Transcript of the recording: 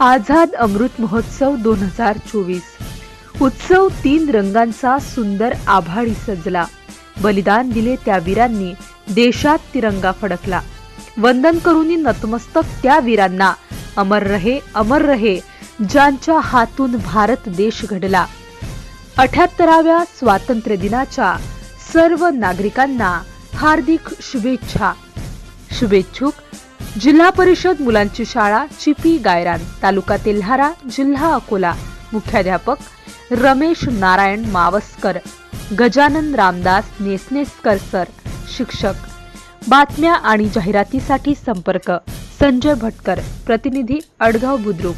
आझाद अमृत महोत्सव दोन हजार चोवीस. उत्सव तीन रंगांचा सुंदर आभाळी सजला. बलिदान दिले त्या वीरांनी देशात तिरंगा फडकला. वंदन करून नतमस्तक त्या वीरांना. अमर रहे अमर रहे ज्यांच्या हातून भारत देश घडला. अठ्याहत्तराव्या स्वातंत्र्य दिनाच्या सर्व नागरिकांना हार्दिक शुभेच्छा. शुभेच्छुक जिल्हा परिषद मुलांची शाळा चिपी गायरान तालुका तेल्हारा जिल्हा अकोला. मुख्याध्यापक रमेश नारायण मावस्कर गजानन रामदास नेसनेसकर सर शिक्षक. बातम्या आणि जाहिरातीसाठी संपर्क संजय भटकर प्रतिनिधी अडगाव बुद्रुक.